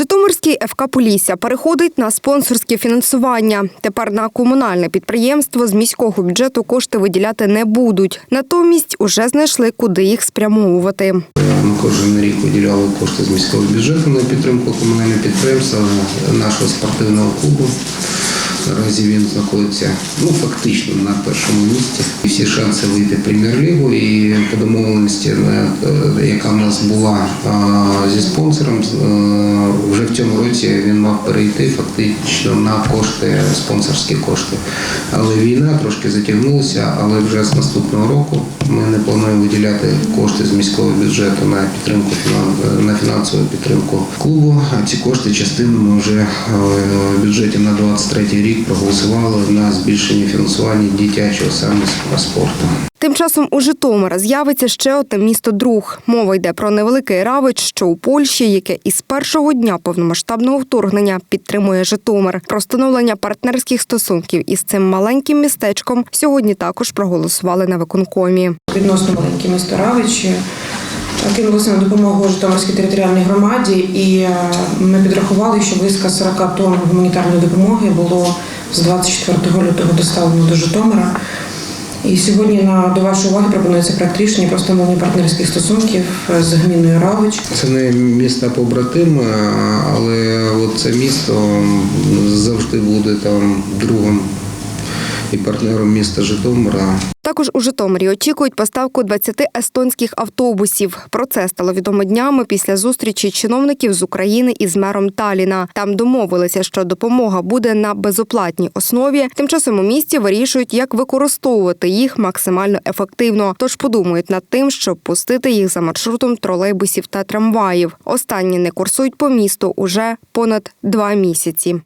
Житомирський ФК Полісся переходить на спонсорське фінансування. Тепер на комунальне підприємство з міського бюджету кошти виділяти не будуть. Натомість уже знайшли, куди їх спрямовувати. Ми кожен рік виділяли кошти з міського бюджету на підтримку комунального підприємства нашого спортивного клубу. Наразі він знаходиться ну фактично на першому місці. Всі шанси вийти в прем'єр-лігу і по домовленості, е, яка в нас була е, зі спонсором, е, вже в цьому році він мав перейти фактично на кошти, спонсорські кошти. Але війна трошки затягнулася, але вже з наступного року ми не плануємо виділяти кошти з міського бюджету на підтримку на фінансову підтримку клубу. Ці кошти частину ми вже в бюджеті на 23 рік проголосували на збільшення фінансування дитячого саме спорту. Тим часом у Житомира з'явиться ще одне місто друг. Мова йде про невеликий равич, що у Польщі, яке із першого дня повномасштабного вторгнення підтримує Житомир. Про встановлення партнерських стосунків із цим маленьким містечком сьогодні також проголосували на виконкомі. відносно маленьке місто Равичі. Кинулося на допомогу Житомирській територіальній громаді, і е, ми підрахували, що близько 40 тонн гуманітарної допомоги було з 24 лютого доставлено до Житомира. І сьогодні на до вашої уваги пропонується проект рішення про встановлення партнерських стосунків е, з гміною Равич. Це не міста побратими, але от це місто завжди буде там другом і партнером міста Житомира. Також у Житомирі очікують поставку 20 естонських автобусів. Про це стало відомо днями після зустрічі чиновників з України із мером Таліна. Там домовилися, що допомога буде на безоплатній основі. Тим часом у місті вирішують, як використовувати їх максимально ефективно. Тож подумають над тим, щоб пустити їх за маршрутом тролейбусів та трамваїв. Останні не курсують по місту уже понад два місяці.